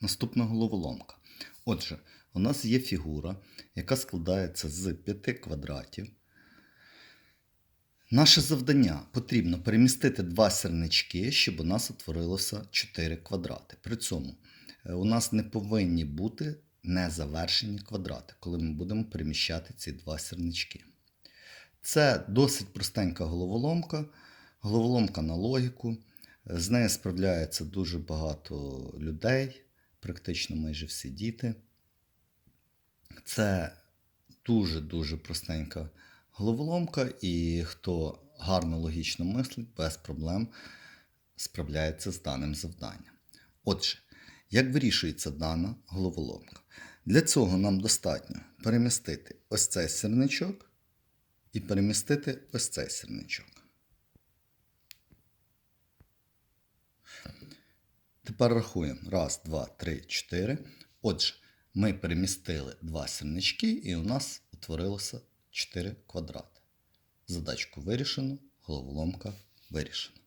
Наступна головоломка. Отже, у нас є фігура, яка складається з п'яти квадратів. Наше завдання потрібно перемістити два сірнички, щоб у нас утворилося 4 квадрати. При цьому е, у нас не повинні бути незавершені квадрати, коли ми будемо переміщати ці два сірнички. Це досить простенька головоломка, головоломка на логіку. З нею справляється дуже багато людей, практично майже всі діти. Це дуже-дуже простенька головоломка, і хто гарно логічно мислить, без проблем справляється з даним завданням. Отже, як вирішується дана головоломка? Для цього нам достатньо перемістити ось цей сірничок і перемістити ось цей сірничок. Тепер рахуємо. Раз, два, три, чотири. Отже, ми перемістили два сірнички, і у нас утворилося 4 квадрати. Задачку вирішено, головоломка вирішена.